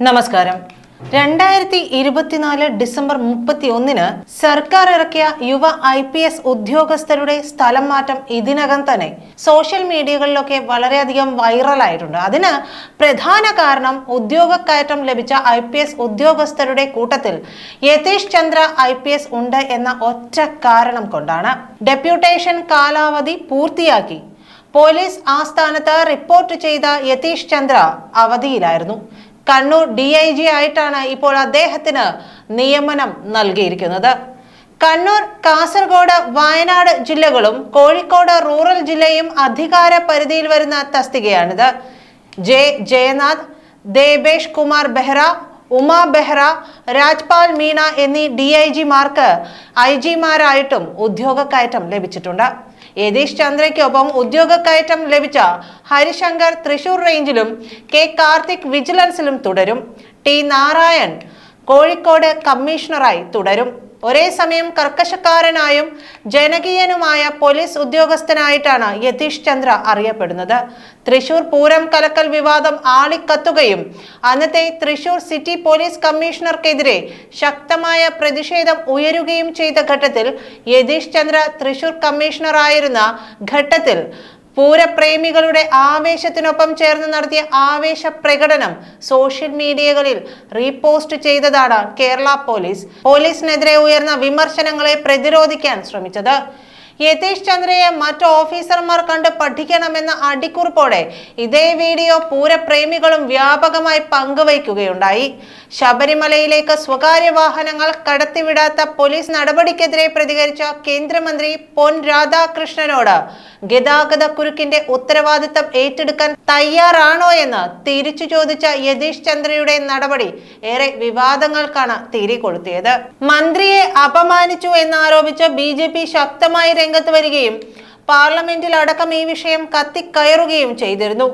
നമസ്കാരം. രണ്ടായിരത്തി ഇരുപത്തിനാല് ഡിസംബർ മുപ്പത്തി ഒന്നിന് സർക്കാർ ഇറക്കിയ യുവ ഐ പി എസ് ഉദ്യോഗസ്ഥരുടെ സ്ഥലം മാറ്റം ഇതിനകം തന്നെ സോഷ്യൽ മീഡിയകളിലൊക്കെ വളരെയധികം വൈറലായിട്ടുണ്ട്. അതിന് പ്രധാന കാരണം ഉദ്യോഗക്കയറ്റം ലഭിച്ച ഐ പി എസ് ഉദ്യോഗസ്ഥരുടെ കൂട്ടത്തിൽ Yathish Chandra I P S ഉണ്ട് എന്ന ഒറ്റ കാരണം കൊണ്ടാണ്. ഡെപ്യൂട്ടേഷൻ കാലാവധി പൂർത്തിയാക്കി. പോലീസ് ആസ്ഥാനത്ത് റിപ്പോർട്ട് ചെയ്ത യതീഷ് ചന്ദ്ര അവധിയിലായിരുന്നു. കണ്ണൂർ ഡി ഐ ജി ആയിട്ടാണ് ഇപ്പോൾ അദ്ദേഹത്തിന് നിയമനം നൽകിയിരിക്കുന്നത്. കണ്ണൂർ കാസർഗോഡ് വയനാട് ജില്ലകളും കോഴിക്കോട് റൂറൽ ജില്ലയും അധികാര പരിധിയിൽ വരുന്ന തസ്തികയാണിത്. ജെ. ജയനാഥ് ദേബേഷ് കുമാർ ബെഹ്റ ഉമ ബെഹ്റ രാജ്പാൽ മീണ എന്നീ ഡി ഐ ജിമാർക്ക് ഐ ജിമാരായിട്ടും ഉദ്യോഗ കയറ്റം ലഭിച്ചിട്ടുണ്ട്. യതീഷ് ചന്ദ്രയ്ക്കൊപ്പം ഉദ്യോഗക്കയറ്റം ലഭിച്ച ഹരിശങ്കർ തൃശൂർ റേഞ്ചിലും കെ കാർത്തിക് വിജിലൻസിലും തുടരും. ടി നാരായൺ കോഴിക്കോട് കമ്മീഷണറായി തുടരും. ഒരേ സമയം കർക്കശക്കാരനായും ജനകീയനുമായ പോലീസ് ഉദ്യോഗസ്ഥനായിട്ടാണ് യതീഷ് ചന്ദ്ര അറിയപ്പെടുന്നത്. തൃശൂർ പൂരം കലക്കൽ വിവാദം ആളിക്കത്തുകയും അന്നത്തെ തൃശൂർ സിറ്റി പോലീസ് കമ്മീഷണർക്കെതിരെ ശക്തമായ പ്രതിഷേധം ഉയരുകയും ചെയ്ത ഘട്ടത്തിൽ യതീഷ് ചന്ദ്ര തൃശൂർ കമ്മീഷണറായിരുന്ന ഘട്ടത്തിൽ പൂരപ്രേമികളുടെ ആവേശത്തിനൊപ്പം ചേർന്ന് നടത്തിയ ആവേശ പ്രകടനം സോഷ്യൽ മീഡിയകളിൽ റീപോസ്റ്റ് ചെയ്തതാണ് കേരള പോലീസ്. പോലീസിനെതിരെ ഉയർന്ന വിമർശനങ്ങളെ പ്രതിരോധിക്കാൻ ശ്രമിച്ചത്. യതീഷ് ചന്ദ്രയെ മറ്റു ഓഫീസർമാർ കണ്ട് പഠിക്കണമെന്ന അടിക്കുറിപ്പോടെ ഇതേ വീഡിയോ പൂരപ്രേമികളും വ്യാപകമായി പങ്കുവയ്ക്കുകയുണ്ടായി. ശബരിമലയിലേക്ക് സ്വകാര്യ വാഹനങ്ങൾ കടത്തിവിടാത്ത പോലീസ് നടപടിക്കെതിരെ പ്രതികരിച്ച കേന്ദ്രമന്ത്രി പൊൻ രാധാകൃഷ്ണനോട് ഗതാഗത കുരുക്കിന്റെ ഉത്തരവാദിത്തം ഏറ്റെടുക്കാൻ തയ്യാറാണോ എന്ന് തിരിച്ചു ചോദിച്ച യതീഷ് ചന്ദ്രയുടെ നടപടി ഏറെ വിവാദങ്ങൾക്കാണ് തിരികൊളുത്തിയത് മന്ത്രിയെ അപമാനിച്ചു എന്നാരോപിച്ച് ബി ജെ പി ശക്തമായി രംഗത്ത് വരികയും പാർലമെന്റിൽ അടക്കം ഈ വിഷയം കത്തിക്കയറുകയും ചെയ്തിരുന്നു.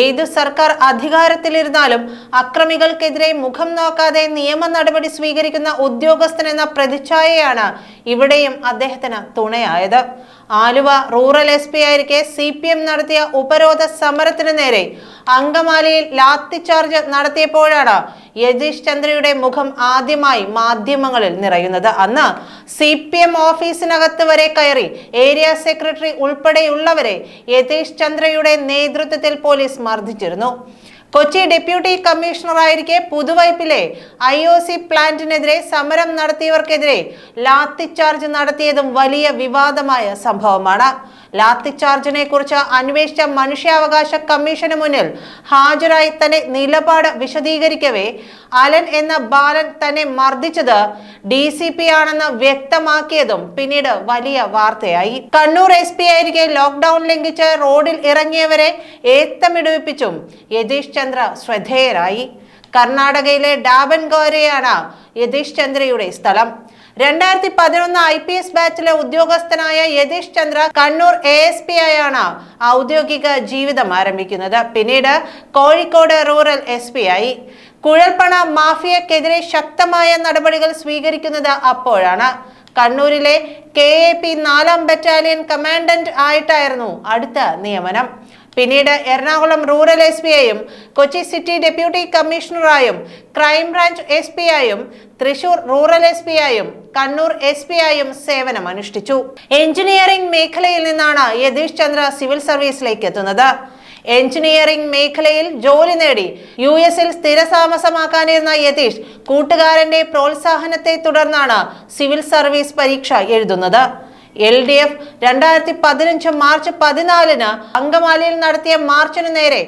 ഏത് സർക്കാർ അധികാരത്തിലിരുന്നാലും അക്രമികൾക്കെതിരെ മുഖം നോക്കാതെ നിയമ നടപടി സ്വീകരിക്കുന്ന ഉദ്യോഗസ്ഥൻ എന്ന പ്രതിച്ഛായയാണ് ഇവിടെയും അദ്ദേഹത്തിന് തുണയായത്. ആലുവ റൂറൽ എസ് പി ആയിരിക്കെ സി പി എം നടത്തിയ ഉപരോധ സമരത്തിന് നേരെ അങ്കമാലിയിൽ ലാത്തിചാർജ് നടത്തിയപ്പോഴാണ് യതീഷ് ചന്ദ്രയുടെ മുഖം ആദ്യമായി മാധ്യമങ്ങളിൽ നിറയുന്നത്. അന്ന് സി പി എം ഓഫീസിനകത്ത് വരെ കയറി ഏരിയ സെക്രട്ടറി ഉൾപ്പെടെയുള്ളവരെ യതീഷ് ചന്ദ്രയുടെ നേതൃത്വത്തിൽ പോലീസ് മർദ്ദിച്ചിരുന്നു. കൊച്ചി ഡെപ്യൂട്ടി കമ്മീഷണറായിരിക്കെ പുതുവൈപ്പിലെ ഐ ഒ സി പ്ലാന്റിനെതിരെ സമരം നടത്തിയവർക്കെതിരെ ലാത്തിച്ചാർജ് നടത്തിയതും വലിയ വിവാദമായ സംഭവമാണ്. ലാത്തിച്ചാർജിനെ കുറിച്ച് അന്വേഷിച്ച മനുഷ്യാവകാശ കമ്മീഷന് മുന്നിൽ ഹാജരായി തന്നെ നിലപാട് വിശദീകരിക്കവേ അലൻ എന്ന ബാലൻ തന്നെ മർദ്ദിച്ചത് ഡി സി പി ആണെന്ന് വ്യക്തമാക്കിയതും പിന്നീട് വലിയ വാർത്തയായി. കണ്ണൂർ എസ് പി ആയിരിക്കെ ലോക്ക്ഡൌൺ ലംഘിച്ച് റോഡിൽ ഇറങ്ങിയവരെ ഏത്തമിടുവിപ്പിച്ചും യതീഷ് ചന്ദ്ര ശ്രദ്ധേയരായി. കർണാടകയിലെ ഡാബൻഗോരയാണ് യതീഷ് ചന്ദ്രയുടെ സ്ഥലം. രണ്ടായിരത്തി പതിനൊന്ന് ഐ പി എസ് ബാച്ചിലെ ഉദ്യോഗസ്ഥനായ Yathish Chandra Kannur A S P ആയാണ് ഔദ്യോഗിക ജീവിതം ആരംഭിക്കുന്നത്. പിന്നീട് കോഴിക്കോട് റൂറൽ എസ് പി ആയി. കുഴൽപ്പണ മാഫിയക്കെതിരെ ശക്തമായ നടപടികൾ സ്വീകരിക്കുന്നത് അപ്പോഴാണ്. കണ്ണൂരിലെ കെ എ പി നാലാം ബറ്റാലിയൻ കമാൻഡന്റ് ആയിട്ടായിരുന്നു അടുത്ത നിയമനം. പിന്നീട് എറണാകുളം റൂറൽ എസ് പി ആയും കൊച്ചി സിറ്റി ഡെപ്യൂട്ടി കമ്മീഷണറായും ക്രൈംബ്രാഞ്ച് എസ് ആയും തൃശൂർ റൂറൽ എസ് ആയും കണ്ണൂർ എസ് പി ആയും സേവനമനുഷ്ഠിച്ചു എഞ്ചിനീയറിംഗ് മേഖലയിൽ നിന്നാണ് യതീഷ് ചന്ദ്ര സിവിൽ സർവീസിലേക്ക് എത്തുന്നത്. എഞ്ചിനീയറിംഗ് മേഖലയിൽ ജോലി നേടി യു എസിൽ സ്ഥിരതാമസമാക്കാനിരുന്ന യതീഷ് കൂട്ടുകാരന്റെ പ്രോത്സാഹനത്തെ തുടർന്നാണ് സിവിൽ സർവീസ് പരീക്ഷ എഴുതുന്നത്. എൽ ഡി എഫ് രണ്ടായിരത്തി പതിനഞ്ച് മാർച്ച് പതിനാലിന് അങ്കമാലിയിൽ നടത്തിയ മാർച്ചിനു നേരെ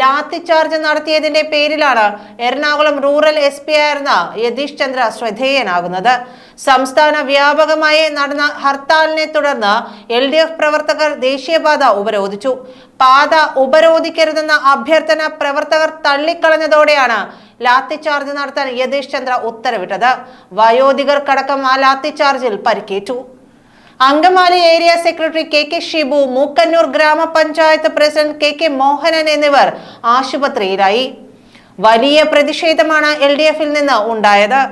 ലാത്തിചാർജ് നടത്തിയതിന്റെ പേരിലാണ് എറണാകുളം റൂറൽ എസ് പി ആയിരുന്ന യതീഷ് ചന്ദ്ര ശ്രദ്ധേയനാകുന്നത്. സംസ്ഥാന വ്യാപകമായി നടന്ന ഹർത്താലിനെ തുടർന്ന് എൽ ഡി എഫ് പ്രവർത്തകർ ദേശീയപാത ഉപരോധിച്ചു. പാത ഉപരോധിക്കരുതെന്ന അഭ്യർത്ഥന പ്രവർത്തകർ തള്ളിക്കളഞ്ഞതോടെയാണ് ലാത്തിചാർജ് നടത്താൻ യതീഷ് ചന്ദ്ര ഉത്തരവിട്ടത്. വയോധികർക്കടക്കം ആ ലാത്തിചാർജിൽ പരിക്കേറ്റു. Angamaly area secretary K K Shibu Mookkannoor ഗ്രാമപഞ്ചായത്ത് പ്രസിഡന്റ് കെ കെ മോഹനൻ എന്നിവർ ആശുപത്രിയിലായി. വലിയ പ്രതിഷേധമാണ് എൽ ഡി എഫിൽ നിന്ന് ഉണ്ടായത്.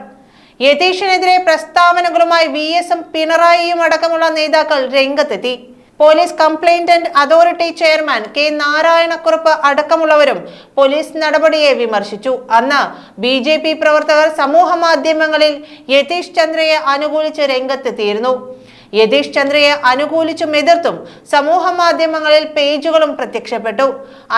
യതീഷിനെതിരെ പ്രസ്താവനകളുമായി വി എസും പിണറായിയും അടക്കമുള്ള നേതാക്കൾ രംഗത്തെത്തി. Police complaint authority chairman K Narayana Kurup അടക്കമുള്ളവരും പോലീസ് നടപടിയെ വിമർശിച്ചു. അന്ന് ബി ജെ പി പ്രവർത്തകർ സമൂഹ മാധ്യമങ്ങളിൽ യതീഷ് ചന്ദ്രയെ അനുകൂലിച്ച് രംഗത്തെത്തിയിരുന്നു. യതീഷ് ചന്ദ്രയെ അനുകൂലിച്ചും എതിർത്തും സമൂഹ മാധ്യമങ്ങളിൽ പേജുകളും പ്രത്യക്ഷപ്പെട്ടു.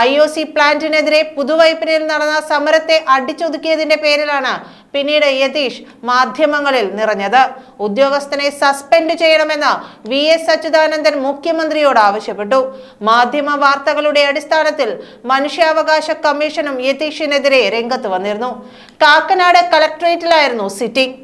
ഐ ഒ സി പ്ലാന്റിനെതിരെ പുതുവൈപ്പിനിൽ നടന്ന സമരത്തെ അടിച്ചൊതുക്കിയതിന്റെ പേരിലാണ് പിന്നീട് യതീഷ് മാധ്യമങ്ങളിൽ നിറഞ്ഞത്. ഉദ്യോഗസ്ഥനെ സസ്പെൻഡ് ചെയ്യണമെന്ന് വി എസ് അച്യുതാനന്ദൻ മുഖ്യമന്ത്രിയോട് ആവശ്യപ്പെട്ടു. മാധ്യമ വാർത്തകളുടെ അടിസ്ഥാനത്തിൽ മനുഷ്യാവകാശ കമ്മീഷനും യതീഷിനെതിരെ രംഗത്ത് വന്നിരുന്നു. കാക്കനാട് കളക്ടറേറ്റിലായിരുന്നു സിറ്റിംഗ്.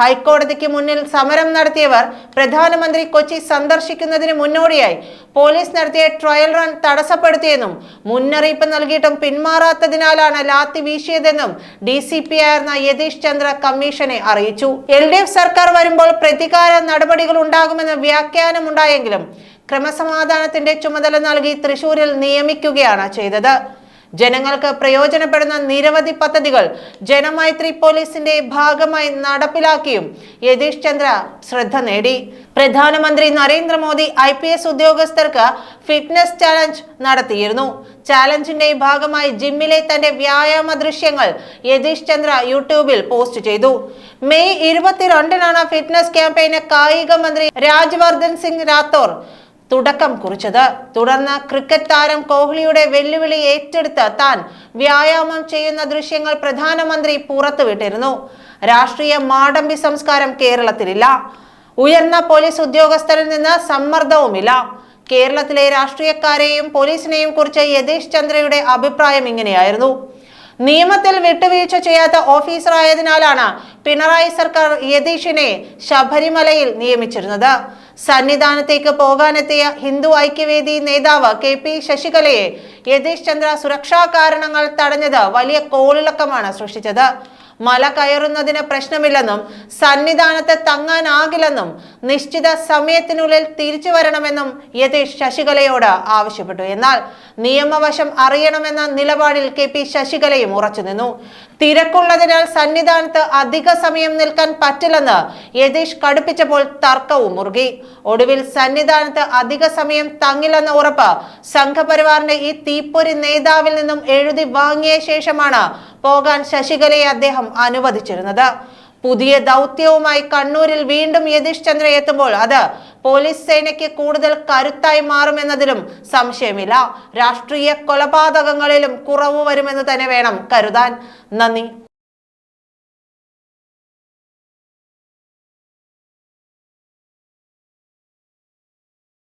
ഹൈക്കോടതിക്ക് മുന്നിൽ സമരം നടത്തിയവർ പ്രധാനമന്ത്രി കൊച്ചി സന്ദർശിക്കുന്നതിന് മുന്നോടിയായി. പോലീസ് നടത്തിയ ട്രയൽ റൺ തടസ്സപ്പെടുത്തിയെന്നും മുന്നറിയിപ്പ് നൽകിയിട്ടും പിന്മാറാത്തതിനാലാണ് ലാത്തി വീശിയതെന്നും ഡി സി പി ആയിരുന്ന യതീഷ് ചന്ദ്ര കമ്മീഷനെ അറിയിച്ചു. എൽ ഡി എഫ് സർക്കാർ വരുമ്പോൾ പ്രതികാര നടപടികൾ ഉണ്ടാകുമെന്ന് വ്യാഖ്യാനമുണ്ടായെങ്കിലും ക്രമസമാധാനത്തിന്റെ ചുമതല നൽകി തൃശൂരിൽ നിയമിക്കുകയാണ് ചെയ്തത്. ജനങ്ങൾക്ക് പ്രയോജനപ്പെടുന്ന നിരവധി പദ്ധതികൾ ജനമൈത്രി പോലീസിന്റെ ഭാഗമായി നടപ്പിലാക്കിയും യതീഷ് ചന്ദ്ര ശ്രദ്ധ നേടി. പ്രധാനമന്ത്രി നരേന്ദ്രമോദി ഐ പി എസ് ഉദ്യോഗസ്ഥർക്ക് ഫിറ്റ്നസ് ചാലഞ്ച് നടത്തിയിരുന്നു. ചാലഞ്ചിന്റെ ഭാഗമായി ജിമ്മിലെ തന്റെ വ്യായാമ ദൃശ്യങ്ങൾ യതീഷ് ചന്ദ്ര യൂട്യൂബിൽ പോസ്റ്റ് ചെയ്തു. മെയ് ഇരുപത്തിരണ്ടിനാണ് ഫിറ്റ്നസ് ക്യാമ്പയിന് കായിക മന്ത്രി രാജ്വർദ്ധൻ സിംഗ് രാത്തോർ തുടക്കം കുറിച്ചത്. തുടർന്ന് ക്രിക്കറ്റ് താരം കോഹ്ലിയുടെ വെല്ലുവിളി ഏറ്റെടുത്ത് താൻ വ്യായാമം ചെയ്യുന്ന ദൃശ്യങ്ങൾ പ്രധാനമന്ത്രി പുറത്തുവിട്ടിരുന്നു. രാഷ്ട്രീയ മാടമ്പി സംസ്കാരം കേരളത്തിലില്ല. ഉയർന്ന പോലീസ് ഉദ്യോഗസ്ഥരിൽ നിന്ന് സമ്മർദ്ദവുമില്ല. കേരളത്തിലെ രാഷ്ട്രീയക്കാരെയും പോലീസിനെയും കുറിച്ച് യതീഷ് ചന്ദ്രയുടെ അഭിപ്രായം ഇങ്ങനെയായിരുന്നു. നിയമത്തിൽ വിട്ടുവീഴ്ച ചെയ്യാത്ത ഓഫീസറായതിനാലാണ് പിണറായി സർക്കാർ യതീഷിനെ ശബരിമലയിൽ നിയമിച്ചിരുന്നത്. സന്നിധാനത്തേക്ക് പോകാനെത്തിയ ഹിന്ദു ഐക്യവേദി നേതാവ് കെ പി ശശികലയെ യതീഷ് ചന്ദ്ര സുരക്ഷാ കാരണങ്ങൾ തടഞ്ഞത് വലിയ കോളിളക്കമാണ് സൃഷ്ടിച്ചത്. മല കയറുന്നതിന് പ്രശ്നമില്ലെന്നും സന്നിധാനത്ത് തങ്ങാനാകില്ലെന്നും നിശ്ചിത സമയത്തിനുള്ളിൽ തിരിച്ചു വരണമെന്നും യതീഷ് ശശികലയോട് ആവശ്യപ്പെട്ടു. എന്നാൽ നിയമവശം അറിയണമെന്ന നിലപാടിൽ കെ പി ശശികലയും ഉറച്ചുനിന്നു തിരക്കുള്ളതിനാൽ സന്നിധാനത്ത് അധിക സമയം നിൽക്കാൻ പറ്റില്ലെന്ന് യതീഷ് കടുപ്പിച്ചപ്പോൾ തർക്കവും മുറുകി. ഒടുവിൽ സന്നിധാനത്ത് അധിക സമയം തങ്ങില്ലെന്ന ഉറപ്പ് സംഘപരിവാറിന്റെ ഈ തീപ്പൊരി നേതാവിൽ നിന്നും എഴുതി വാങ്ങിയ ശേഷമാണ് പോകാൻ ശശികലയെ അദ്ദേഹം അനുവദിച്ചിരുന്നത്. പുതിയ ദൗത്യവുമായി കണ്ണൂരിൽ വീണ്ടും യതീഷ് ചന്ദ്ര എത്തുമ്പോൾ അത് പോലീസ് സേനയ്ക്ക് കൂടുതൽ കരുത്തായി മാറുമെന്നതിലും സംശയമില്ല. രാഷ്ട്രീയ കൊലപാതകങ്ങളിലും കുറവ് വരുമെന്ന് തന്നെ വേണം കരുതാൻ. നന്ദി.